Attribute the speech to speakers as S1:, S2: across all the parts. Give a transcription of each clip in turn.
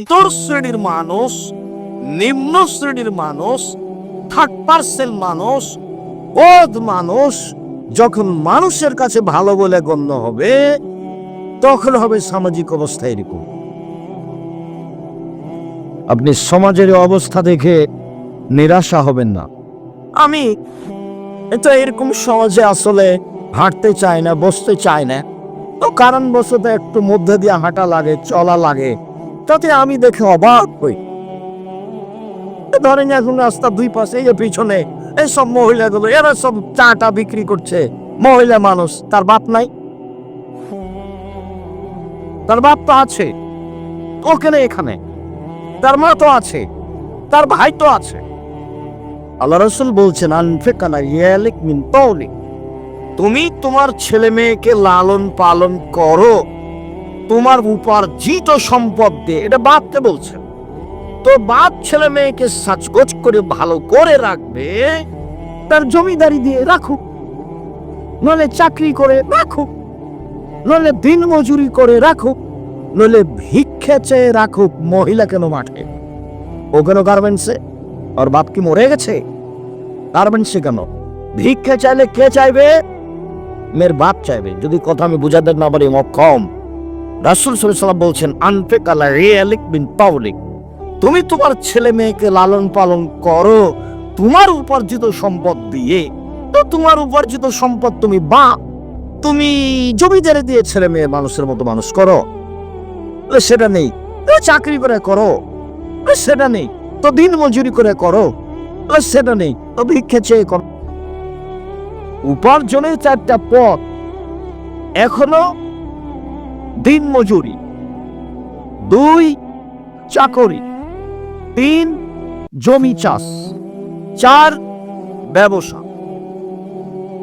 S1: অন্তর শ্রেণির মানুষ নিম্ন শ্রেণির মানুষ থার্ড পার্সেন্ট মানুষ বোধ মানুষ, যখন মানুষের কাছে ভালো বলে গণ্য হবে, তখন হবে সামাজিক অবস্থা এরকম। আপনি সমাজের অবস্থা দেখে নিরাশা হবেন না। আমি এটা এরকম সমাজে আসলে হাঁটতে চাই না, বসতে চাই না। তো কারণবশত একটু মধ্যে দিয়ে হাঁটা লাগে, চলা লাগে। তাতে আমি দেখে অবাক হই। ধরেন এখন রাস্তা দুই পাশে এই পিছনে এই সব মহিলাগুলো, এরা সব চাটা বিক্রি করছে। মহিলা মানুষ, তার বাপ নাই। তার বাপ তো আছে। ওখানে, এখানে। তার মা তো আছে। তার ভাই তো আছে। আল্লাহ রসুল বলছেন, আনফেকানা ইয়ালিক মিন তুমি তোমার ছেলে মেয়েকে লালন পালন করো। তোমার উপার্জিত সম্পদ দিয়ে এটা বাপকে বলছেন তো বাপ ছেলে মেয়েকে সাজগোজ করে ভালো করে রাখবে, তার জমিদারি দিয়ে রাখুক। নলে চাকরি করে রাখুক নলে দিন মজুরি করে রাখুক নলে ভিক্ষে চেয়ে রাখুক মহিলা কেন মাঠে? ও কেন গার্মেন্টসে? আর বাপ কি মরে গেছে? গার্মেন্টসে কেন? ভিক্ষে চাইলে কে চাইবে? মেয়ের বাপ চাইবে। যদি কথা আমি বুঝাতে না পারি, মক্ষম। রাসুল সাল্লাম বলছেন, আনফেক আলা রিয়ালিক বিন পাউলিক তুমি তোমার ছেলে মেয়েকে লালন পালন করো, তোমার উপার্জিত সম্পদ দিয়ে। তো তোমার উপার্জিত সম্পদ তুমি বা, তুমি জমিদারে দিয়ে ছেলে মেয়ে মানুষের মতো মানুষ করো। সেটা নেই। চাকরি করে করো। সেটা নেই। তো দিন মজুরি করে করো। সেটা নেই। তো ভিক্ষে চেয়ে করো। উপার্জনের চারটা পথ। এখনও দিন মজুরি। দুই, চাকরি। তিন, জমি চাষ। চার, ব্যবসা।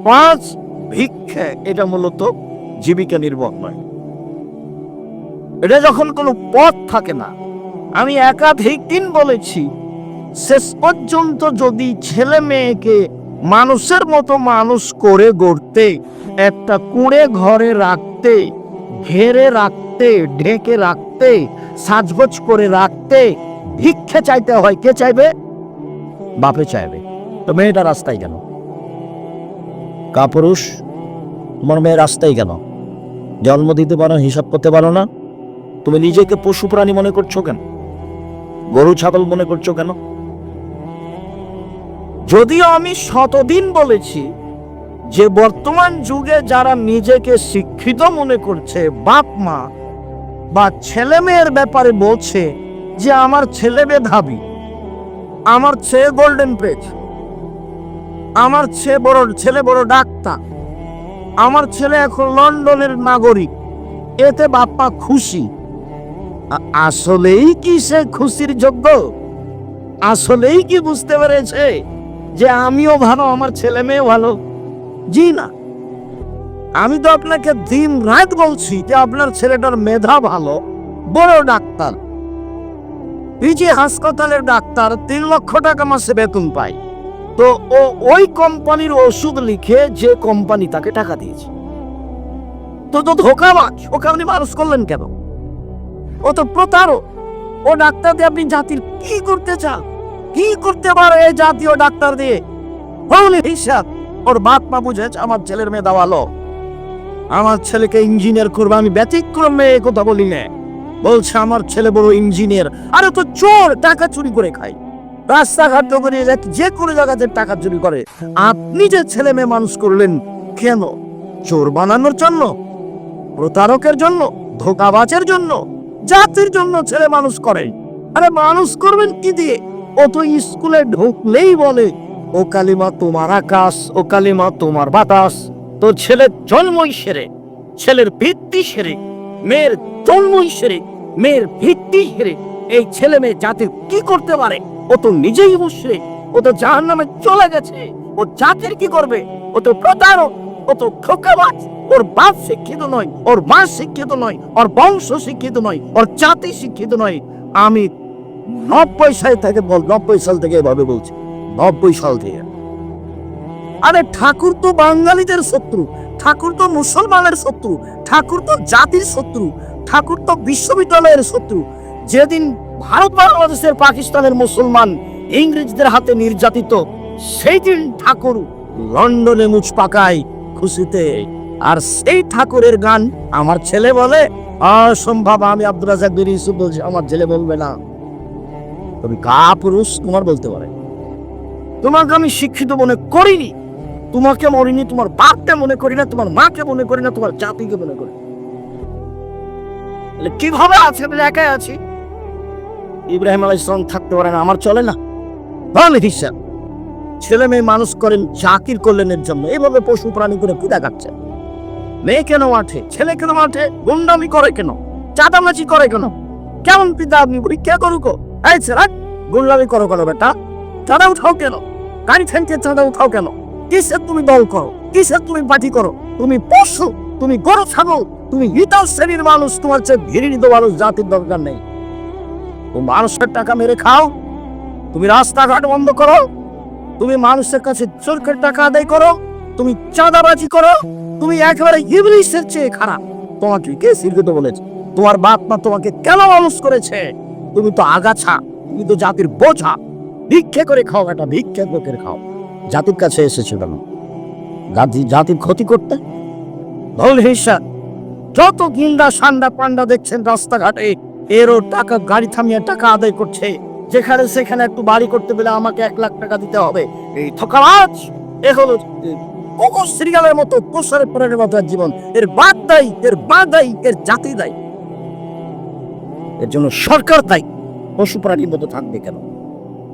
S1: পাঁচ, ভিক্ষা। এটা মূলত জীবিকা নির্বাহ নয়। এটা যখন কোনো পথ থাকে না, আমি একাধিক দিন বলেছি, শেষ পর্যন্ত যদি ছেলে মেয়েকে মানুষের মতো মানুষ করে গড়তে, একটা কুঁড়ে ঘরে রাখতে ঘেরে রাখতে, ঢেকে রাখতে, সাজগোজ করে রাখতে ভিক্ষে চাইতে হয়। কে চাইবে? বাপে চাইবে। তো মেয়েটা রাস্তায় কেন? কাপুরুষ, তোমার মেয়ে রাস্তায় কেন? জন্ম দিতে পারো, হিসাব করতে পারো না। তুমি নিজেকে পশু প্রাণী মনে করছ কেন? গরু, ছাগল মনে করছ কেন? যদিও আমি শতদিন বলেছি যে বর্তমান যুগে যারা নিজেকে শিক্ষিত মনে করছে, বাপ মা বা ছেলে মেয়ের ব্যাপারে বলছে যে, আমার ছেলে মেধাবী আমার ছেলে গোল্ডেন পেজ আমার ছেলে বড় ছেলে বড় ডাক্তার, আমার ছেলে এখন লন্ডনের নাগরিক, এতে বাপ্পা খুশি। আসলেই কি সে খুশির যোগ্য? আসলেই কি বুঝতে পেরেছে যে, আমিও ভালো, আমার ছেলে মেয়ে ভালো? জি না। আমি তো আপনাকে দিন রাত বলছি যে আপনার ছেলেটার মেধা ভালো, বড় ডাক্তার। পিজি হাসপাতালের ডাক্তার, তিন লক্ষ টাকা মাসে বেতন পায়। তো ও ওই কোম্পানির ওষুধ লিখে যে কোম্পানি তাকে টাকা দিয়েছে। তো তো ধোকাবাজ, ওকে আপনি মানুষ করলেন কেন? ও তো প্রতারক। ও ডাক্তার দিয়ে আপনি জাতির কি করতে চান? কি করতে পারে এই জাতীয় ডাক্তার দিয়ে? হিসাব। ওর বাপ মা বুঝেছে আমার ছেলের মেয়ে দাওয়ালো আমার ছেলেকে ইঞ্জিনিয়ার করব, আমি ব্যতিক্রম কথা বলি না। বলছে, আমার ছেলে বড় ইঞ্জিনিয়ার। আরে তো চোর, টাকা চুরি করে খায়। রাস্তাঘাট করে যে কোনো জায়গাতে টাকা চুরি করে। আপনি যে ছেলে মেয়ে মানুষ করলেন, কেন? চোর বানানোর জন্য? প্রতারকের জন্য? ধোকাবাজের জন্য? জাতির জন্য ছেলে মানুষ করে। আরে মানুষ করবেন কি দিয়ে? ও তো স্কুলে ঢুকলেই বলে। ও কালিমা তোমার আকাশ, ও কালিমা তোমার বাতাস। তো ছেলের জন্মই সেরে, ছেলের ভিত্তি সেরে, মেয়ের জন্মই সেরে, মেয়ের ভিত্তি সেরে, এই ছেলে মেয়ে জাতির কি করতে পারে? ও তো নিজেই বসে ও তো জাহান নামে চলে গেছে, ও জাতির কি করবে? ও তো প্রতারক, ও তো খোকাবাজ ওর বাপ শিক্ষিত নয়, ওর মা শিক্ষিত নয়, ওর বংশ শিক্ষিত নয়, ওর জাতি শিক্ষিত নয়। আমি নব্বই সাল থেকে বল, নব্বই সাল থেকে এভাবে বলছি। নব্বই সাল থেকে। আরে ঠাকুর তো বাঙালিদের শত্রু, ঠাকুর তো মুসলমানের শত্রু, ঠাকুর তো জাতির শত্রু, ঠাকুর তো বিশ্ববিদ্যালয়ের শত্রু। যেদিন ভারত বাংলাদেশের পাকিস্তানের মুসলমান ইংরেজদের হাতে নির্যাতিত সেই দিন ঠাকুর লন্ডনে মুচ পাকায় খুশিতে। আর সেই ঠাকুরের গান আমার ছেলে বলে অসম্ভব আমি আব্দুল রাজাক বলছি, আমার ছেলে বলবে না। তুমি কা পুরুষ তোমার বলতে পারে। তোমাকে আমি শিক্ষিত মনে করিনি। তোমাকে মরিনি, তোমার বাপকে মনে করি না, তোমার মাকে মনে করি না, তোমার জাতিকে মনে করি কীভাবে আছে আমি একাই আছি? ইব্রাহিম আলাই ইসলাম থাকতে পারে না, আমার চলে না। হিসাব। ছেলে মেয়ে মানুষ করেন চাকির কল্যাণের জন্য। এইভাবে পশু প্রাণী করে পিতা কাটছে। মেয়ে কেন মাঠে? ছেলে কেন মাঠে? গুন্ডামি করে কেন? চাঁদামাচি করে কেন? কেমন পিতা আপনি পরীক্ষা করুক এই ছেলে, গুন্ডামি করো কেন বেটা? চাঁদা উঠাও কেন? থেকে চাঁদা উঠাও কেন? কিসের তুমি দল করো? কিসের তুমি পার্টি করো? তুমি পশু, তুমি গরু, ছাগল, তুমি হিতাল শ্রেণির মানুষ, তোমার চেয়ে ঘৃণিত মানুষ জাতির দরকার নেই। তুমি মানুষের টাকা মেরে খাও, তুমি রাস্তাঘাট বন্ধ করো, তুমি মানুষের কাছে চোরকের টাকা আদায় করো, তুমি চাঁদাবাজি করো, তুমি একেবারে ইবলিসের চেয়ে খারাপ। তোমাকে কে শিক্ষিত বলেছে? তোমার বাপ মা তোমাকে কেন মানুষ করেছে? তুমি তো আগাছা, তুমি তো জাতির বোঝা। ভিক্ষে করে খাও, একটা ভিক্ষে করে খাও। জাতির কাছে এসেছিল জাতি, জাতির ক্ষতি করতে? ভুল হিসা যত গিন্দা সান্ডা, পান্ডা দেখছেন রাস্তাঘাটে এরও টাকা, গাড়ি থামিয়ে টাকা আদায় করছে। যেখানে সেখানে একটু বাড়ি করতে পেলে আমাকে এক লাখ টাকা দিতে হবে। এই ঠকাবাজ এ হলো কুকুর সিরিয়ালের মতো কোষারের পরের মতো জীবন। এর বাদ দায়ী, এর দায়ী, এর জাতি দায়ী। এর জন্য সরকার দায়ী। পশু প্রাণীর মতো থাকবে কেন?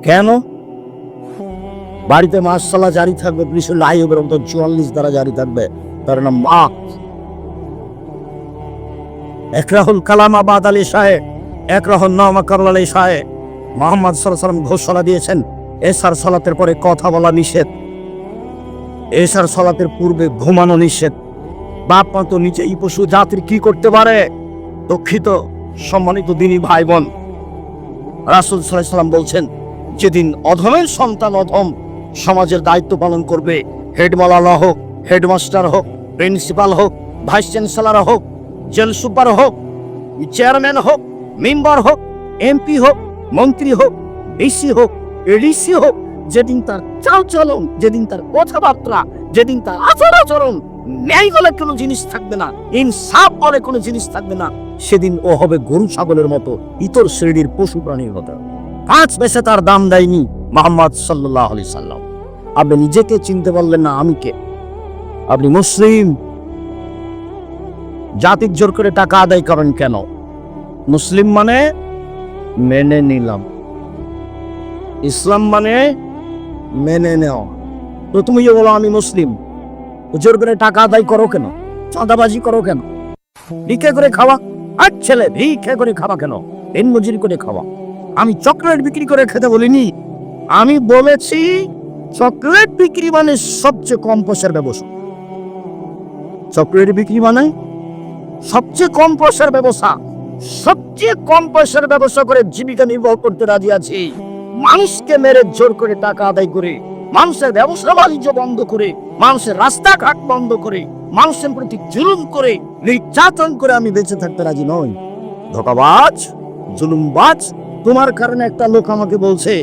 S1: কেন? বাড়িতে মাসাল্লাহ জারি থাকবে, পুলিশের লাইবের মতো চুয়াল্লিশ দ্বারা জারি থাকবে, তার নাম মা একরাহুল কালাম আবাদ আলী সাহেব একরাহুল নামা কাবুল আলী সাহেব মোহাম্মদ সাল্লাম ঘোষণা দিয়েছেন, এসার সালাতের পরে কথা বলা নিষেধ। এসার সালাতের পূর্বে ঘুমানো নিষেধ। বাপ মা তো নিজেই পশু জাতির কি করতে পারে? দুঃখিত, সম্মানিত দিনী ভাই বোন। রাসুল সাল্লাম বলছেন যেদিন অধমের সন্তান অধম সমাজের দায়িত্ব পালন করবে হেডমালালা হোক, হেডমাস্টার হোক, প্রিন্সিপাল হোক, ভাইস চ্যান্সেলর হোক, জেল সুপার হোক, চেয়ারম্যান হোক, মেম্বার হোক, এমপি হোক, মন্ত্রী হোক, ডিসি হোক এডিসি হোক, যেদিন তার চাল চলন যেদিন তার কথাবার্তা, যেদিন তার আচার আচরণ, ন্যায় বলে কোনো জিনিস থাকবে না, ইনসাফ বলে কোনো জিনিস থাকবে না, সেদিন ও হবে গরু ছাগলের মতো ইতর শ্রেণির পশু প্রাণীর মতো। পাঁচ পয়সা তার দাম দেয়নি মোহাম্মদ সাল্লাহ আলি সাল্লাম। আপনি নিজেকে চিনতে পারলেন না আমি কে? আপনি মুসলিম? জাতির জোর করে টাকা আদায় করেন কেন? মুসলিম মানে মেনে নিলাম। ইসলাম মানে মেনে নেওয়া। তো তুমি বলো আমি মুসলিম। জোর করে টাকা আদায় করো কেন? চাঁদাবাজি করো কেন? ভিক্ষে করে খাওয়া? আর ছেলে, ভিক্ষে করে খাওয়া কেন? দিন মজুরি করে খাওয়া। আমি চকলেট বিক্রি করে খেতে বলিনি। আমি বলেছি, চকলেট বিক্রি মানে সবচেয়ে কম পয়সার ব্যবসা। চকলেট বিক্রি মানে সবচেয়ে কম পয়সার ব্যবসা। সবচেয়ে কম পয়সার ব্যবসা করে জীবিকা নির্বাহ করতে রাজি আছি। মানুষকে মেরে জোর করে টাকা আদায় করে, মানুষের ব্যবসা বাণিজ্য বন্ধ করে, মানুষের রাস্তাঘাট বন্ধ করে, মানুষের প্রতি জুলুম করে, নির্যাতন করে আমি বেঁচে থাকতে রাজি নই। ধোকাবাজ, জুলুমবাজ তোমার কারণে একটা লোক আমাকে বলছে,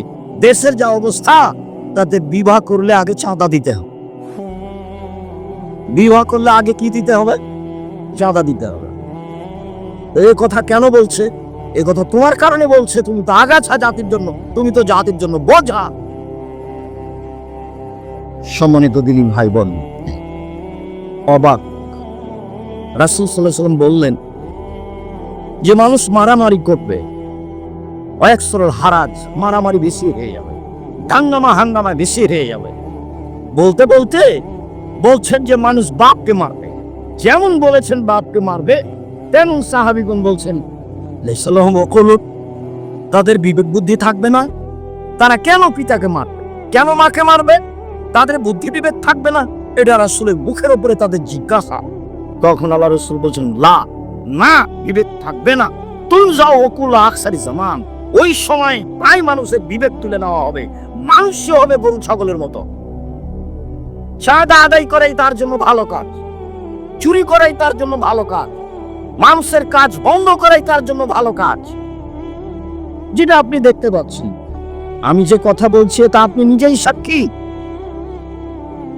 S1: দেশের যা অবস্থা, তাতে বিবাহ করলে আগে চাঁদা দিতে হবে। বিবাহ করলে আগে কি দিতে হবে? চাঁদা দিতে হবে। এ কথা কেন বলছে? এ কথা তোমার কারণে বলছে, তুমি তো আগাছা জাতির জন্য, তুমি তো জাতির জন্য বোঝা। সম্মানিত দিনী ভাই বোন অবাক। রাসুল সাল্লাহ সাল্লাম বললেন, যে মানুষ মারামারি করবে অয়েকসরের হারাজ, মারামারি বেশি হয়ে যাবে। দাঙ্গামা হাঙ্গামা বেশি হয়ে যাবে। বলতে বলতে বলছেন যে মানুষ বাপকে মারবে। যেমন বলেছেন বাপকে মারবে, তেমন সাহাবিগুন বলছেন তাদের বিবেক বুদ্ধি থাকবে না। তারা কেন পিতাকে মারবে? কেন মাকে মারবে? তাদের বুদ্ধি বিবেক থাকবে না। এটা আসলে মুখের উপরে তাদের জিজ্ঞাসা। তখন আল্লাহ রসুল বলছেন, লা, না, বিবেক থাকবে না। তুই যাও অকুল আকসারি জামান ওই সময় প্রায় মানুষের বিবেক তুলে নেওয়া হবে। মানুষ হবে গরু, ছাগলের মতো। চাঁদা আদায় করাই তার জন্য ভালো কাজ। চুরি করাই তার জন্য ভালো কাজ। মানুষের কাজ বন্ধ করাই তার জন্য ভালো কাজ। যেটা আপনি দেখতে পাচ্ছেন। আমি যে কথা বলছি তা আপনি নিজেই সাক্ষী।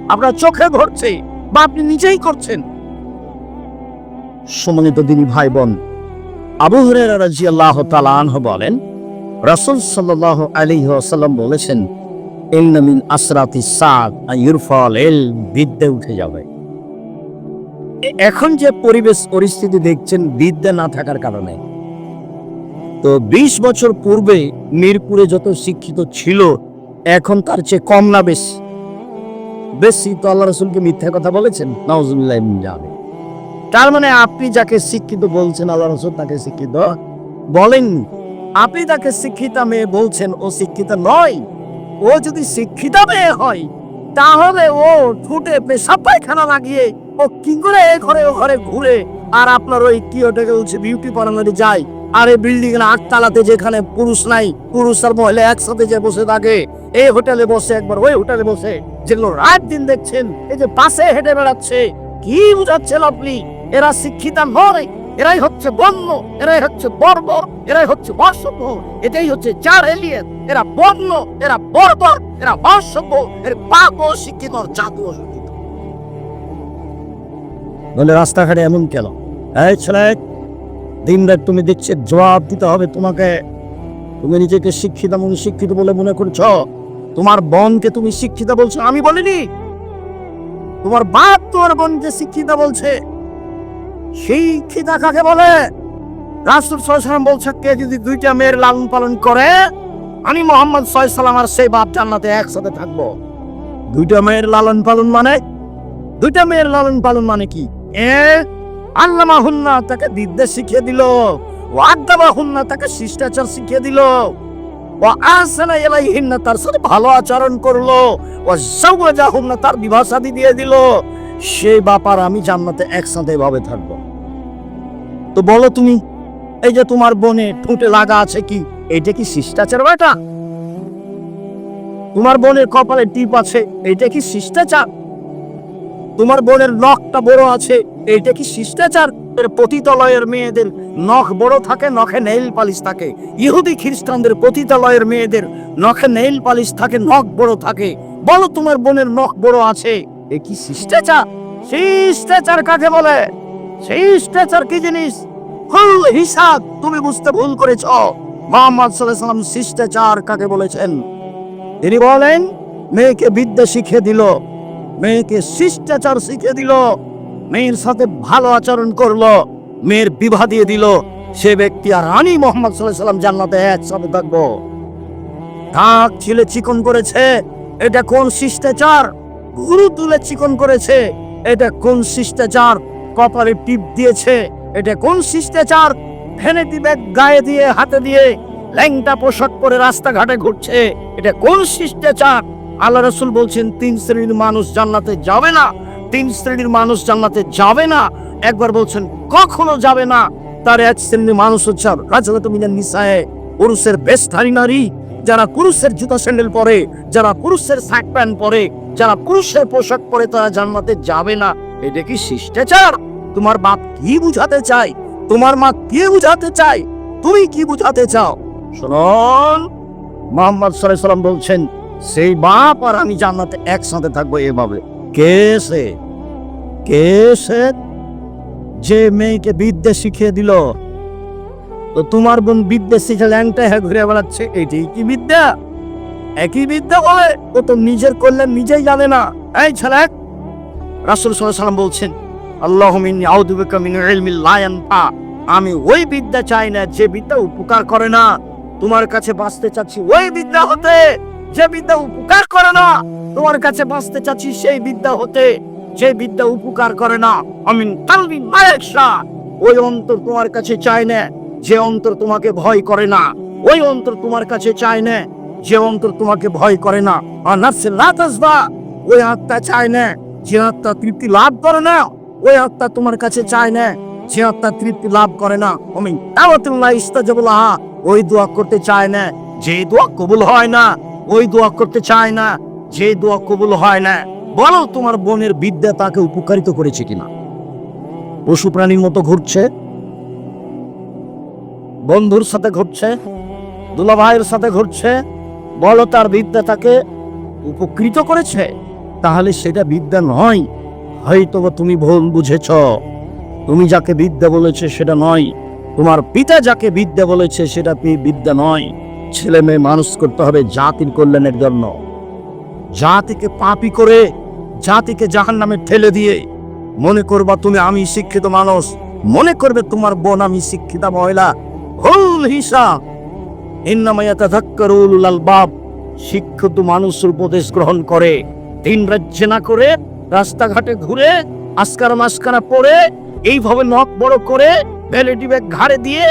S1: আপনার চোখে ধরছে বা আপনি নিজেই করছেন। সম্মানিত দিনী ভাই বোন আবু রাদিয়াল্লাহু তাআলা আনহু বলেন রাসূল সাল্লাল্লাহু আলাইহি ওয়াসাল্লাম বলেছেন, ইন্না আসরাতি সাদ ইরফাল ইল বিদ্যে উঠে যাবে। এখন যে পরিবেশ পরিস্থিতি দেখছেন, বিদ্যা না থাকার কারণে। তো ২০ বছর পূর্বে মিরপুরে যত শিক্ষিত ছিল, এখন তার চেয়ে কম না বেশি। বেশি তো আল্লাহ রসুলকে মিথ্যা কথা বলেছেন? নাউজুবিল্লাহ মিন তার মানে আপনি যাকে শিক্ষিত বলছেন, আল্লাহ রসুল তাকে শিক্ষিত বলেননি। আপনি তাকে শিক্ষিত মেয়ে বলছেন, ও শিক্ষিত নয়। ও যদি শিক্ষিত মেয়ে হয়, তাহলে ও ঠুটে পেশাব পায়খানা লাগিয়ে ও কি করে এ ঘরে ও ঘরে ঘুরে আর আপনার ওই কি ওটাকে বলছে বিউটি পার্লারে যায় আর এই বিল্ডিং এর আটতলাতে যেখানে পুরুষ নাই, পুরুষ আর মহিলা একসাথে যে বসে থাকে, এই হোটেলে বসে একবার, ওই হোটেলে বসে যেগুলো রাত দিন দেখছেন, এই যে পাশে হেঁটে বেড়াচ্ছে, কি বুঝাচ্ছেন আপনি? এরা শিক্ষিতা নয়। এরাই হচ্ছে বন্য এরাই হচ্ছে বর্বর এরাই হচ্ছে বর্ষব্য এটাই হচ্ছে চার এলিয়েন এরা বন্য এরা বর্বর, এরা বর্ষব্য এর পাপ শিক্ষিত ও শিক্ষিত বলে রাস্তাঘাটে এমন কেন? এই ছেলে দিন রাত তুমি দেখছে, জবাব দিতে হবে তোমাকে। তুমি নিজেকে শিক্ষিত এবং শিক্ষিত বলে মনে করছ? তোমার বোনকে তুমি শিক্ষিত বলছো? আমি বলিনি। তোমার বাপ তোমার বোনকে শিক্ষিত বলছে। শিক্ষিতা কাকে বলে? রাসুল সাল্লাম বলছে, কে যদি দুইটা মেয়ের লালন পালন করে, আমি মোহাম্মদ সাল্লাম আর সেই বাপ জান্নাতে একসাথে থাকব। দুইটা মেয়ের লালন পালন মানে? দুইটা মেয়ের লালন পালন মানে কি? এ আল্লামা হুন্না তাকে বিদ্যা শিখিয়ে দিল ওয়াদ্দাবা হুন্না তাকে শিষ্টাচার শিখিয়ে দিল ও আসানা ইলাইহিন্না তার সাথে ভালো আচরণ করল ও জাওয়াজাহুন্না তার বিবাহ শাদী দিয়ে দিল সেই বাপার আমি জান্নাতে একসাথে ভাবে থাকব। তো বলো তুমি, এই যে তোমার বনে ঠুঁটে লাগা আছে কি এটা কি শিষ্টাচার বেটা? তোমার বোনের কপালে টিপ আছে এটা কি শিষ্টাচার? তোমার বোনের নখটা বড় আছে এটা কি শিষ্টাচার? পতিতালয়ের মেয়েদের নখ বড় থাকে, নখে নেইল পালিশ থাকে। ইহুদি খ্রিস্টানদের পতিতালয়ের মেয়েদের নখে নেইল পালিশ থাকে, নখ বড় থাকে। বলো তোমার বোনের নখ বড় আছে। এ কি শিষ্টাচার? শিষ্টাচার কাকে বলে? শিষ্টাচার কি জিনিস? ফুল হিসাব তুমি বুঝতে ভুল করেছ। মোহাম্মদ সাল্লাম শিষ্টাচার কাকে বলেছেন? তিনি বলেন, মেয়েকে বিদ্যা শিখিয়ে দিল, মেয়েকে শিষ্টাচার শিখিয়ে দিল, মেয়ের সাথে ভালো আচরণ করল, মেয়ের বিবাহ দিয়ে দিল, সে ব্যক্তি আর রানী মোহাম্মদ সাল্লাম জান্নাতে একসাথে থাকব। কাক ছিলে চিকন করেছে, এটা কোন শিষ্টাচার? গুরু তুলে চিকন করেছে। এটা কোন শিষ্টাচার? কপালে টিপ দিয়েছে। এটা কোন শিষ্টাচার? ভ্যানিটি ব্যাগ গায়ে দিয়ে, হাতে দিয়ে। ল্যাংটা পোশাক পরে রাস্তাঘাটে ঘুরছে। এটা কোন শিষ্টাচার? আল্লাহ রসুল বলছেন, তিন শ্রেণির মানুষ জান্নাতে যাবে না। তিন শ্রেণির মানুষ জান্নাতে যাবে না। একবার বলছেন, কখনো যাবে না। তার এক শ্রেণির মানুষ হচ্ছে রাজাগত মিনার নিসায়। পুরুষের বেশধারী নারী। যারা পুরুষের জুতা স্যান্ডেল পরে, যারা পুরুষের শার্ট প্যান্ট পরে যারা পুরুষের পোশাক পরে তারা জান্নাতে যাবে না। এটা কি শিষ্টাচার? তোমার বাপ কি বুঝাতে চাই তোমার মা কি বুঝাতে চাই তুমি কি বুঝাতে চাও? শুনুন, মোহাম্মদ সাল্লাম বলছেন, সেই বাপ আর আমি জান্নাতে একসাথে থাকব এভাবে। কে সে? কে সে? যে মেয়েকে বিদ্যা শিখিয়ে দিল। তো তোমার বোন বিদ্যা শিখে ল্যাংটা হ্যাঁ ঘুরে বেড়াচ্ছে, এটাই কি বিদ্যা? একই বিদ্যা বলে, ও তো নিজের কল্যাণ নিজেই জানে না। এই ছেলে, রাসূল সাল্লাম বলছেন, আল্লাহ আমি ওই বিদ্যা চাই না, যে বিদ্যা উপকার করে না। তোমার কাছে বাঁচতে চাচ্ছি ওই বিদ্যা হতে, যে বিদ্যা উপকার করে না, তোমার কাছে বাঁচতে চাচ্ছি সেই বিদ্যা হতে, যে বিদ্যা উপকার করে না। আমি তালবি মায়েকশা ওই অন্তর তোমার কাছে চাই না, যে অন্তর তোমাকে ভয় করে না। ওই অন্তর তোমার কাছে চায় না যে অন্তর তোমাকে ভয় করে না ওই আত্মা চায় না, যে আত্মা তৃপ্তি লাভ করে না, ওই আত্মা তোমার কাছে চায় না, যে আত্মা তৃপ্তি লাভ করে না। আমি দাওয়াতুল্লাহ ইস্তাজাবুল্লাহ ওই দোয়া করতে চায় না, যে দোয়া কবুল হয় না, ওই দোয়া করতে চায় না, যে দোয়া কবুল হয় না। বলো, তোমার বোনের বিদ্যা তাকে উপকারিত করেছে কিনা? পশু প্রাণীর মতো ঘুরছে, বন্ধুর সাথে ঘুরছে দুলা ভাইয়ের সাথে ঘুরছে বলো তার বিদ্যা তাকে উপকৃত করেছে? তাহলে সেটা বিদ্যা নয়। হয়তো তুমি ভুল বুঝেছ। তুমি যাকে বিদ্যা বলেছে সেটা নয়। তোমার পিতা যাকে বিদ্যা বলেছে সেটা বিদ্যা নয়। ছেলে মেয়ে মানুষ করতে হবে জাতির কল্যাণের জন্য। জাতিকে পাপি করে, জাতিকে জাহান নামে ঠেলে দিয়ে মনে করবা তুমি আমি শিক্ষিত মানুষ। মনে করবে তোমার বোন আমি শিক্ষিতা মহিলা। ভুল হিসাব। আলবাব শিক্ষিত মানুষের উপদেশ গ্রহণ করে, দিন রাজ্যে না করে, রাস্তাঘাটে ঘুরে, আস্কারা মাস্কারা পরে এইভাবে নখ বড় করে ভ্যালিটি ব্যাগ ঘাড়ে দিয়ে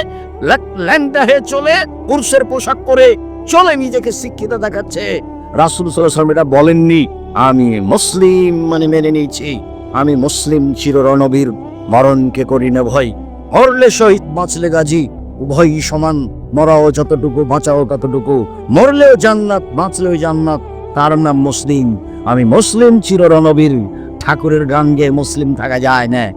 S1: ল্যাংটা হয়ে চলে, পুরুষের পোশাক পরে চলে নিজেকে শিক্ষিত দেখাচ্ছে। রাসুল সাল্লাম এটা বলেননি, আমি মুসলিম মানে মেনে নিয়েছি। আমি মুসলিম চির রণবীর মরণকে করি না ভয় মরলে শহীদ বাঁচলে গাজী। উভয়ই সমান। মরাও যতটুকু, বাঁচাও ততটুকু। মরলেও জান্নাত, বাঁচলেও জান্নাত। তার নাম মুসলিম। আমি মুসলিম চির রণবীর ঠাকুরের গান গেয়ে মুসলিম থাকা যায় না।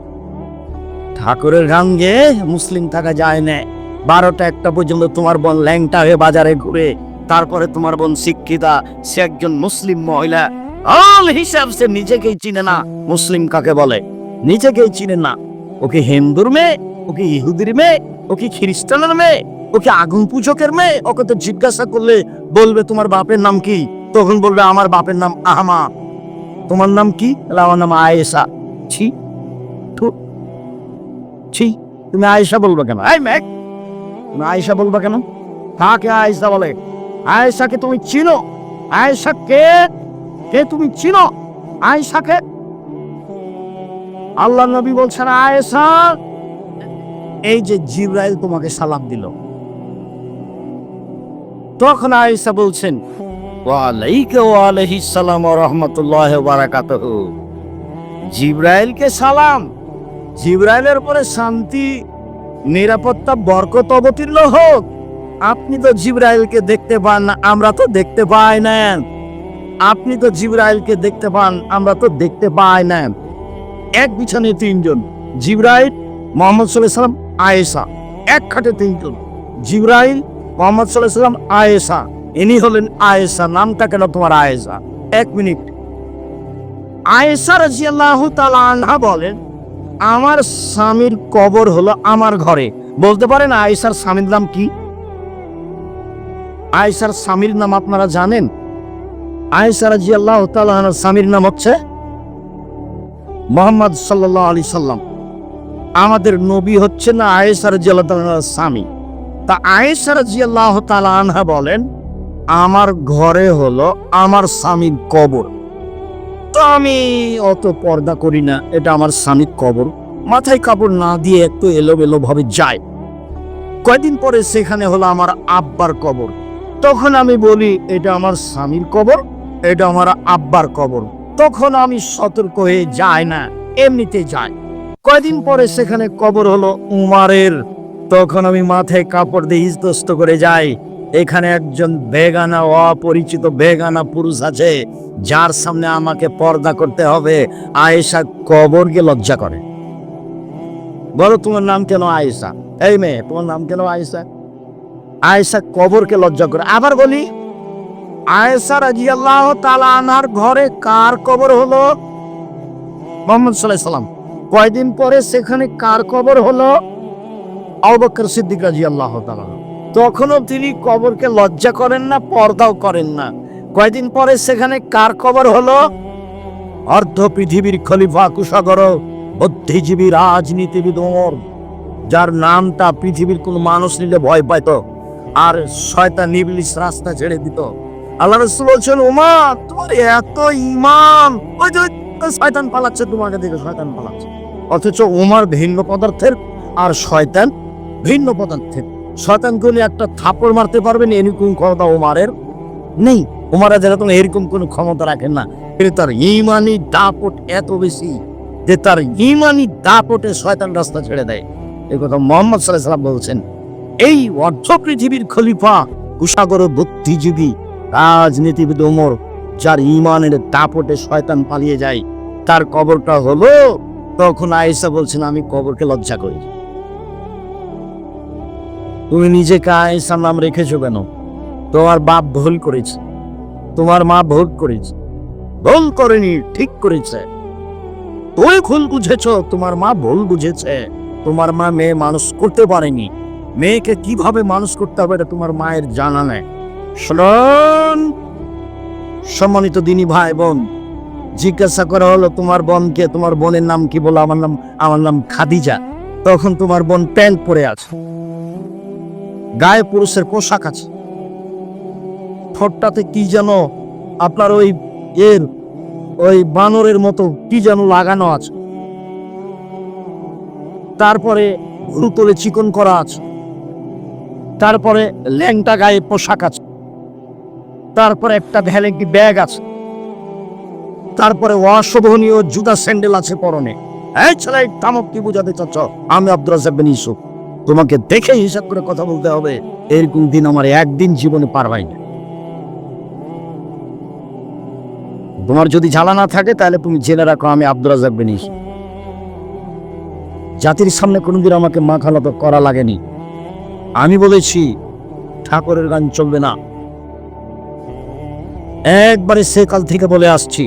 S1: ঠাকুরের গান গেয়ে মুসলিম থাকা যায় না। বারোটা একটা পর্যন্ত তোমার বোন ল্যাংটা হয়ে বাজারে ঘুরে, তারপরে তোমার বোন শিক্ষিতা, সে একজন মুসলিম মহিলা। অল হিসাব সে নিজেকেই চিনে না। মুসলিম কাকে বলে? নিজেকেই চিনে না। ওকে হিন্দুর মেয়ে? ওকে ইহুদির মেয়ে, ওকে খ্রিস্টানের মেয়ে, ওকে আগুন পূজকের মেয়ে, ওকে তো জিজ্ঞাসা করলে বলবে তোমার বাপের নাম কি? তখন বলবে, আমার বাপের নাম আহমা। তোমার নাম কি? আমার নাম আয়েশা। ছি ছি, তুমি আয়েশা বলবে কেন? এই ম্যাক তুমি আয়েশা বলবে কেন? কাকে আয়েশা বলে? আয়েশাকে তুমি চিনো? আয়েশা কে কে তুমি চিনো? আয়েশাকে? আল্লাহ নবী বলছেন, আয়েশা এই যে জিব্রাইল তোমাকে সালাম দিল। তখন আয়েশা বলছেন জিব্রাইলকে সালাম। জিব্রাইলের উপরে শান্তি, নিরাপত্তা, বরকত অবতীর্ণ হোক। আপনি তো জিব্রাইলকে দেখতে পান, আমরা তো দেখতে পাই না। আপনি তো জিব্রাইলকে দেখতে পান, আমরা তো দেখতে পাই না। এক বিছানে তিনজন, জিব্রাইল, মোহাম্মদ সাল্লাম আয়েশা। এক খাটে তিনজন। জিব্রাইল মোহাম্মদ সাল্লাহ সাল্লাম আয়েশা। ইনি হলেন আয়েশা, নামটা কেন তোমার আয়েসা এক মিনিট। আয়েশা রাজিয়াল্লাহু তাআলা আনহা বলেন, আমার স্বামীর কবর হলো আমার ঘরে। বলতে পারেন আয়েশার স্বামীর নাম কি? আয়েশার স্বামীর নাম আপনারা জানেন? আয়েশা রাজিয়াল্লাহু তাআলা আনহার স্বামীর নাম হচ্ছে মোহাম্মদ সাল্লাল্লাহু আলাইহি সাল্লাম আমাদের নবী হচ্ছে না আয়েশা রাজিয়াল্লাহু তাআলার স্বামী। তা আয়েশা রাজিয়াল্লাহু তাআলা আনহা বলেন, আমার ঘরে হলো আমার স্বামীর কবর। তো আমি অত পর্দা করি না, এটা আমার স্বামীর কবর। মাথায় কাপড় না দিয়ে একটু এলোমেলো ভাবে যায় কয়দিন পরে সেখানে হলো আমার আব্বার কবর। তখন আমি বলি, এটা আমার স্বামীর কবর, এটা আমার আব্বার কবর। তখন আমি সতর্ক হয়ে যাই না, এমনিতে যাই। কয়দিন পরে সেখানে কবর হলো উমারের। তখন আমি মাথায় কাপড় দিয়ে ইস্তস্ত করে যাই। এখানে একজন বেগানা, অপরিচিত বেগানা পুরুষ আছে, যার সামনে আমাকে পর্দা করতে হবে। আয়েশা কবরকে লজ্জা করে। বলো, তোমার নাম কেন আয়েশা? এই মেয়ে, তোমার নাম কেন আয়েশা? আয়েশা কবরকে লজ্জা করে। আবার বলি, আয়েশা রাজিয়াল্লাহ তাআলা আনহার ঘরে কার কবর হলো? মোহাম্মদ সাল্লাহ সাল্লাম। কয়দিন পরে সেখানে কার কবর হলো? আবু বকর সিদ্দিক রাজিয়াল্লাহ তাআলা। তখনও তিনি কবরকে লজ্জা করেন না, পর্দাও করেন না। কয়দিন পরে সেখানে কার কবর হলো? অর্ধ পৃথিবীর খলিফা কুসাগর, বুদ্ধিজীবী রাজনীতিবিদ যার নামটা পৃথিবীর কোন মানুষ নিলে ভয় পাইত, আর শয়তান ইবলিস রাস্তা ছেড়ে দিত। আল্লাহ রসুল বলছেন তোমার এত ইমান ওই যে শয়তান পালাচ্ছে, তোমাকে দেখে শয়তান পালাচ্ছে। অথচ ওমার ভিন্ন পদার্থের আর শয়তান ভিন্ন পদার্থের। শয়তানগুলি একটা থাপড় মারতে পারবেন এরকম ক্ষমতা ওমারের নেই। ওমারা যেরকম এরকম কোনো ক্ষমতা রাখেন না। কিন্তু তার ইমানি দাপট এত বেশি যে তার ইমানি দাপটে শয়তান রাস্তা ছেড়ে দেয়। এই কথা মোহাম্মদ সাল্লাহ সাল্লাম বলছেন, এই অর্ধ পৃথিবীর খলিফা, কুশাগর বুদ্ধিজীবী, রাজনীতিবিদ ওমর যার ইমানের দাপটে শয়তান পালিয়ে যায়, তার কবরটা হলো তখন আয়েশা বলছেন, আমি কবরকে লজ্জা করি। তুমি নিজেকে আয়েশার নাম রেখেছো কেন? তোমার বাপ ভুল করেছে। তোমার মা ভুল করেছে। ভুল করেনি, ঠিক করেছে। তুমি ভুল বুঝেছ, তোমার মা ভুল বুঝেছে। তোমার মা মেয়ে মানুষ করতে পারেনি। মেয়েকে কীভাবে মানুষ করতে হবে এটা তোমার মায়ের জানা নেই। সম্মানিত দিনী ভাই বোন জিজ্ঞাসা করা হলো, তোমার বোনকে তোমার বোনের নাম কি বলো? আমার নাম আমার নাম খাদিজা। তখন তোমার বোন প্যান্ট পরে আছে। গায়ে পুরুষের পোশাক আছে। ঠোঁটটাতে কি যেন আপনার ওই এর, ওই বানরের মতো কি যেন লাগানো আছে। তারপরে ভুরু তোলে চিকন করা আছে। তারপরে ল্যাংটা গায়ে পোশাক আছে। তারপরে একটা ভ্যালেন্টি ব্যাগ আছে। তারপরে অশোভনীয় জুতা স্যান্ডেল আছে পরনে। এই ছেলে তামক কি বুঝাতে চাচ্ছ? আমি আব্দুল ইউসুফ। তোমাকে দেখে হিসাব করে কথা বলতে হবে, এরকম দিন আমার একদিন জীবনে পার হয় না। তোমার যদি জ্বালা না থাকে, তাহলে তুমি জেনে রাখো আমি আব্দুল রাজাক বিন জাতির সামনে কোনোদিন আমাকে মাখালত করা লাগেনি। আমি বলেছি, ঠাকুরের গান চলবে না। একবারে সে কাল থেকে বলে আসছি।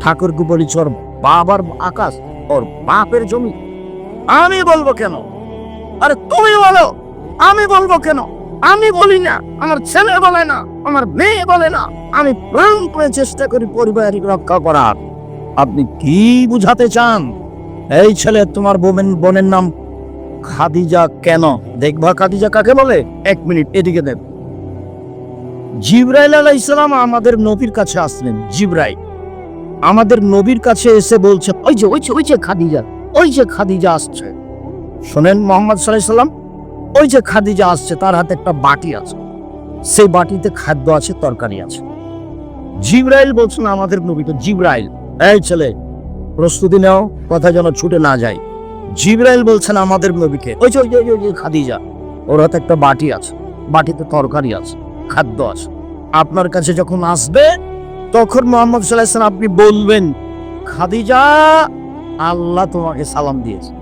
S1: ঠাকুরকে বলেছি ওর বাবার আকাশ ওর বাপের জমি। আমি বলব কেন? আরে তুমি বলো, আমি বলব কেন? আমি বলি না, আমার ছেলে বলে না, আমার মেয়ে বলে না। আমি প্রাণ করে চেষ্টা করি পরিবারিক রক্ষা করার। আপনি কি বুঝাতে চান? এই ছেলে তোমার বোনের বোনের নাম খাদিজা কেন? দেখবা খাদিজা কাকে বলে? এক মিনিট, এদিকে দেখ। জিব্রাইল আলাহ ইসলাম আমাদের নবীর কাছে আসলেন, জিব্রাইল। আমাদের নবীর কাছে এসে বলছে ওই যে ওই যে ওই যে খাদিজা ওই যে খাদিজা আসছে। শোনেন মোহাম্মদ সাল্লাম ওই যে খাদিজা আসছে তার হাতে একটা বাটি আছে। সেই বাটিতে খাদ্য আছে তরকারি আছে। জিব্রাইল বলছেন আমাদের নবী তো জিব্রাইল। এই ছেলে প্রস্তুতি নাও কথা যেন ছুটে না যায়। জিব্রাইল বলছেন আমাদের নবীকে। ওই যে, ওই যে, ওই যে খাদিজা ওর হাতে একটা বাটি আছে বাটিতে তরকারি আছে খাদ্য আছে। আপনার কাছে যখন আসবে তখন মোহাম্মদ সাল্লাহ আপনি বলবেন, খাদিজা, আল্লাহ তোমাকে সালাম দিয়েছে।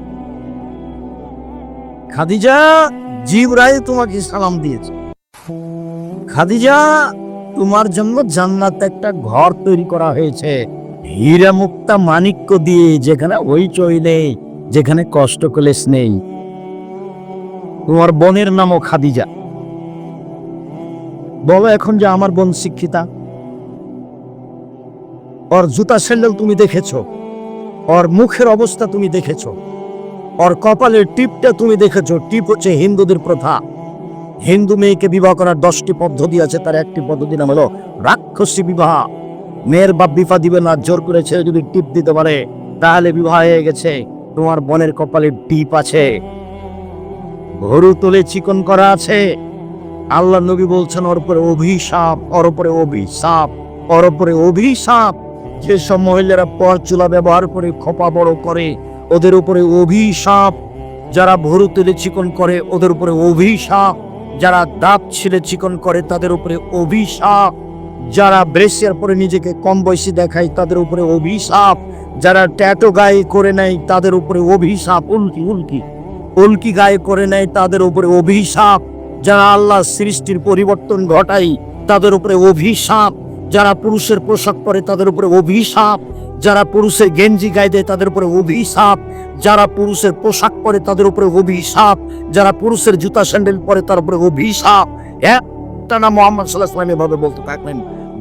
S1: খাদিজা, জিব্রাইল তোমাকে সালাম দিয়েছে। খাদিজা, তোমার জন্য জান্নাতে একটা ঘর তৈরি করা হয়েছে। হীরা মুক্তা মানিক্য দিয়ে, যেখানে হইচই নেই, যেখানে কষ্ট কলেস নেই। তোমার বোনের নামও খাদিজা। বলো এখন যে আমার বোন শিক্ষিতা। ওর জুতা স্যান্ডেল তুমি দেখেছ, ওর মুখের অবস্থা তুমি দেখেছ, ওর কপালের টিপটা তুমি দেখেছ। টিপ হচ্ছে হিন্দুদের প্রথা। হিন্দু মেয়েকে বিবাহ করার দশটি পদ্ধতি আছে, তার একটি পদ্ধতির নাম হলো রাক্ষসী বিবাহ। মেয়ের বাপ বিফা দিবে না, জোর করে ছেলে যদি টিপ দিতে পারে, তাহলে বিবাহ হয়ে গেছে। তোমার বোনের কপালে টিপ আছে। গরু তোলে চিকন করা আছে। আল্লাহ নবী বলছেন, ওর উপরে অভিশাপ, ওর উপরে অভিশাপ, ওর উপরে অভিশাপ। যেসব মহিলারা পর চুলা ব্যবহার করে খোপা বড় করে, ওদের উপরে অভিশাপ। যারা ভরু তেলে চিকন করে, ওদের উপরে অভিশাপ। যারা দাঁত ছিলে চিকন করে, তাদের উপরে অভিশাপ। যারা ব্রেসিয়ার পরে নিজেকে কম বয়সী দেখায়, তাদের উপরে অভিশাপ। যারা ট্যাটো গায়ে করে নেয়, তাদের উপরে অভিশাপ। উল্কি উল্কি। উল্কি গায়ে করে নেয়, তাদের উপরে অভিশাপ। যারা আল্লাহ সৃষ্টির পরিবর্তন ঘটায়, তাদের উপরে অভিশাপ। যারা পুরুষের পোশাক পরে তাদের উপরে অভিশাপ, যারা পুরুষের গেঞ্জি গায়ে দেয় তাদের উপরে অভিশাপ, যারা পুরুষের পোশাক পরে তাদের উপরে অভিশাপ, যারা পুরুষের জুতা, স্যান্ডেল পরে তার উপরে অভিশাপ। একটা না মোহাম্মদ সাল্লাহ সাল্লাম এভাবে বলতে থাকলেন,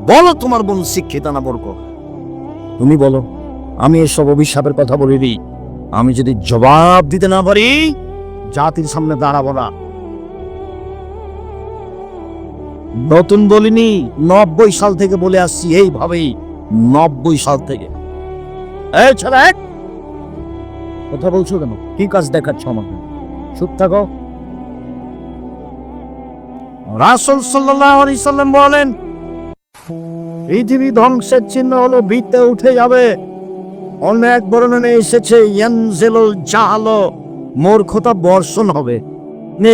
S1: বলো তোমার বোন শিক্ষিত না বর্গ তুমি বলো, আমি এসব অভিশাপের কথা বলি দিই আমি যদি জবাব দিতে না পারি, জাতির সামনে দাঁড়াবো না। নতুন বলিনি, নব্বই সাল থেকে বলে আসছি, এইভাবেই নব্বই সাল থেকে। কথা বলছো কেন? কি কাজ দেখাচ্ছ আমাকে? চুপ থাকো। রাসুল সাল্লাম বলেন, পৃথিবী ধ্বংসের চিহ্ন হলো ভিতে উঠে যাবে। অন্য এক বর্ণনে এসেছে, ইয়ানজেলুল জাহালো, মূর্খতা বর্ষণ হবে।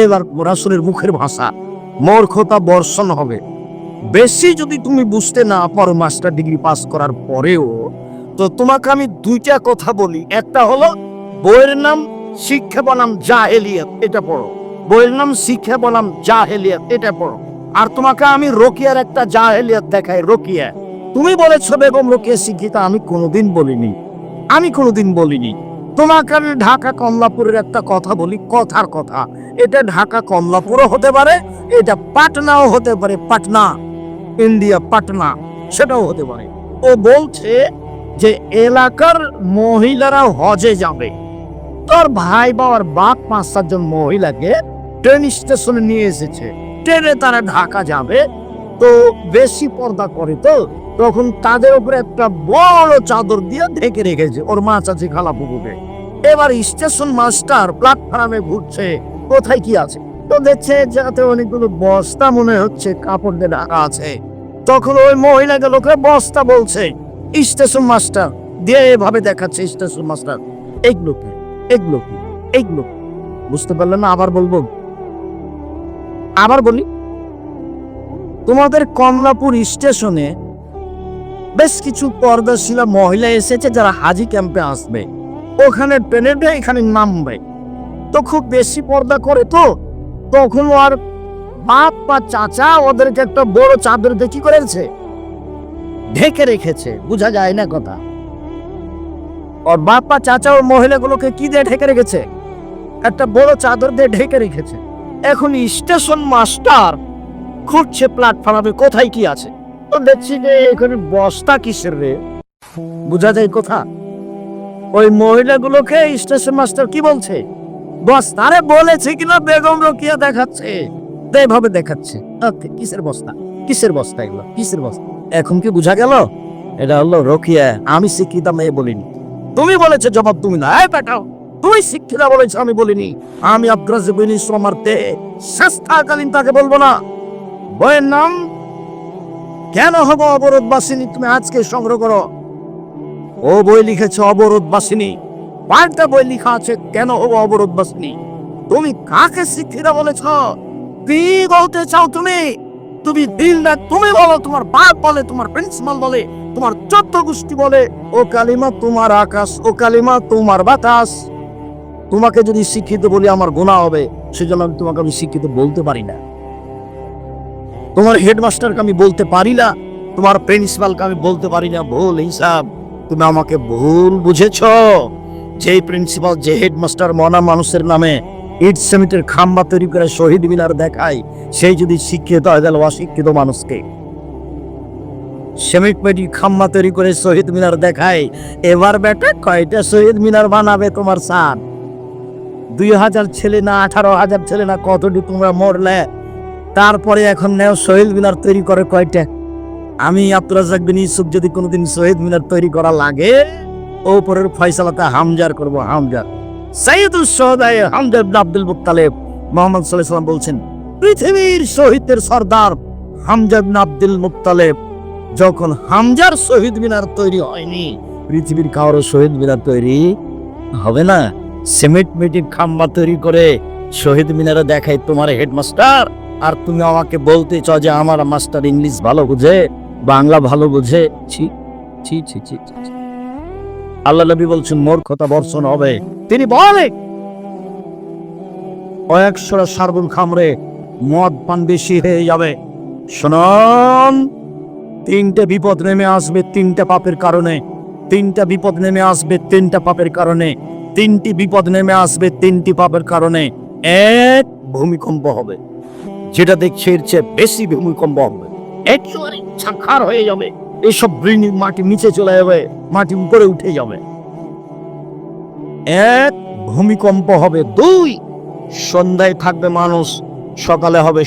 S1: এবার রাসুলের মুখের ভাষা। মূর্খতা বর্ষণ হবে। বেশি যদি তুমি বুঝতে না পারো মাস্টার ডিগ্রি পাস করার পরেও, তো তোমাকে আমি দুইটা কথা বলি। একটা হলো, বইয়ের নাম শিক্ষা বনাম জাহেলিয়াত, এটা পড়ো। বইয়ের নাম শিখে বললাম জাহেলিয়াত, এটা পড়ো। আর তোমাকে আমি রোকিয়ার একটা জাহেলিয়াত দেখাই, রোকিয়া। তুমি বলেছ বেগম রোকিয়া শিক্ষিতা, আমি কোনোদিন বলিনি। আমি কোনোদিন বলিনি। তোমাকে আমি ঢাকা কমলাপুরের একটা কথা বলি, কথার কথা। এটা ঢাকা কমলাপুরও হতে পারে, এটা পাটনাও হতে পারে, পাটনা, ইন্ডিয়া, পাটনা, সেটাও হতে পারে। ও বলছে যে এলাকার মহিলারা হজে যাবে। তোর ভাই বাবার বাপ পাঁচ সাতজন মহিলাকে ট্রেন স্টেশনে নিয়ে এসেছে। ট্রেনে তারা ঢাকা যাবে, তো বেশি পর্দা করে তো তখন তাদের উপরে একটা বড় চাদর দিয়ে ঢেকে রেখেছে। ওর মা চাচি খালা পুকুরে এবার স্টেশন মাস্টার প্ল্যাটফর্মে ঘুরছে। কোথায় কি আছে? তো দেখছে যাতে অনেকগুলো বস্তা মনে হচ্ছে, কাপড় দিয়ে ঢাকা আছে। তখন ওই মহিলাগুলোকে বস্তা বলছে, স্টেশন মাস্টার, দিয়ে এভাবে দেখাচ্ছে স্টেশন মাস্টার। এগুলো কি? এগুলো কি? এগুলো? বুঝতে পারলে না, আবার বলব। আবার বলি। তোমাদের কমলাপুর স্টেশনে বেশ কিছু পর্দাশীলা মহিলা এসেছে যারা হাজি ক্যাম্পে আসবে। ওখানে ট্রেনে এখানে নামবে। তো খুব বেশি পর্দা করে তো তখন আর বাপ বা চাচা ওদেরকে একটা বড় চাদর কি করেছে। ঢেকে রেখেছে, বোঝা যায় না কথা। ওর বাপ বা চাচা ও মহিলাগুলোকে কি দিয়ে ঢেকে রেখেছে? একটা বড় চাদর দিয়ে ঢেকে রেখেছে। এখন স্টেশন মাস্টার খুঁজছে প্ল্যাটফর্মে কোথায় কি আছে? দেখছি যে এখানে বস্তা কিসের রে? বোঝা যায় ওই মহিলাগুলোকে স্টেশন মাস্টার কি বলছে? বস্তা আরে বলেছে কিনা বেগম দেখাচ্ছে। দেখাচ্ছে। কিসের বস্তা? কিসের বস্তা এগুলো? কিসের বস্তা? এখন কি বোঝা গেল? এটা হলো রকিয়া। আমি শিক্ষিত মেয়ে বলিনি। তুমি বলেছে জবাব তুমি না। বেটাও তুই শিক্ষিতা বলেছ, আমি বলিনি। আমি আব্রাজ বিন ইসলামার তে শেষকালীন তাকে বলব না। বইয়ের নাম কেন হব অবরোধ বাসিনী তুমি আজকে সংগ্রহ করো। ও বই লিখেছে অবরোধ বাসিনী পাল্টা বই লিখা আছে, কেন হব অবরোধ বাসিনী তুমি কাকে শিক্ষিতা বলেছ? কি বলতে চাও তুমি? তুমি দিল না, তুমি বলো, তোমার বাপ বলে, তোমার প্রিন্সিপাল বলে, তোমার চোদ্দ গোষ্ঠী বলে। ও কালিমা, তোমার আকাশ, ও কালিমা, তোমার বাতাস। তোমাকে যদি শিক্ষিত বলি, আমার গুণা হবে। সেজন্য আমি তোমাকে আমি শিক্ষিত বলতে পারি না। তোমার হেডমাস্টারকে আমি বলতে পারি না, তোমার প্রিন্সিপালকে আমি বলতে পারি না। ভুল হিসাব, তুমি আমাকে ভুল বুঝেছ। যে প্রিন্সিপাল যে হেডমাস্টার মনা মানুষের নামে ইট সেমিটের খাম্বা তৈরি করে শহীদ মিনার দেখায়, সেই যদি শিক্ষিত হয়, তাহলে অশিক্ষিত মানুষকে। মেটি খাম্বা তৈরি করে শহীদ মিনার দেখায়, এবার বেটা কয়টা শহীদ মিনার বানাবে তোমার সান দুই হাজার ছেলে না, আঠারো হাজার ছেলে না, কতটি তোমরা মরলে? তারপরে এখন নেও শহীদ মিনার তৈরি করে কয়টা? আমি আব্দুল রাজাক বিন ইউসুফ যদি কোনোদিন শহীদ মিনার তৈরি করা লাগে, ওপরের ফয়সালাতে হামজার করব হামজার। সাইয়দুল সোহদায় হামজার আব্দুল মুত্তালেব মোহাম্মদ সাল্লাম বলছেন, পৃথিবীর শহীদের সর্দার হামজা ইবনে আব্দুল মুত্তালেব যখন হামজার শহীদ মিনার তৈরি হয়নি, পৃথিবীর কারও শহীদ মিনার তৈরি হবে না। সিমেন্ট, মিটিং, খাম্বা তৈরি করে শহীদ মিনারে দেখাই তোমার হেডমাস্টার। আর তুমি আমাকে বলতে চাও যে আমার মাস্টার ইংলিশ ভালো বুঝে, বাংলা ভালো বুঝে? ছি ছি ছি ছি। আল্লাহ নবী বলছেন মূর্খতা বর্ষণ হবে। তিনি বলে, কয়েকশোরা সার্বন খামরে মদ পান বেশি হয়ে যাবে। শুনুন, তিনটে বিপদ নেমে আসবে তিনটা পাপের কারণে। তিনটা বিপদ নেমে আসবে তিনটা পাপের কারণে। তিনটি বিপদ নেমে আসবে তিনটি পাপের কারণে। এক, ভূমিকম্প হবে। যেটা দেখছে এর চেয়ে বেশি ভূমিকম্প হবে। একেবারে ছাখার হয়ে যাবে। এইসব বিল্ডিং মাটি নিচে চলে যাবে মাটি উপরে উঠে যাবে। এক ভূমিকম্প হবে দুই। সন্ধ্যায় থাকবে মানুষ সকালে হবে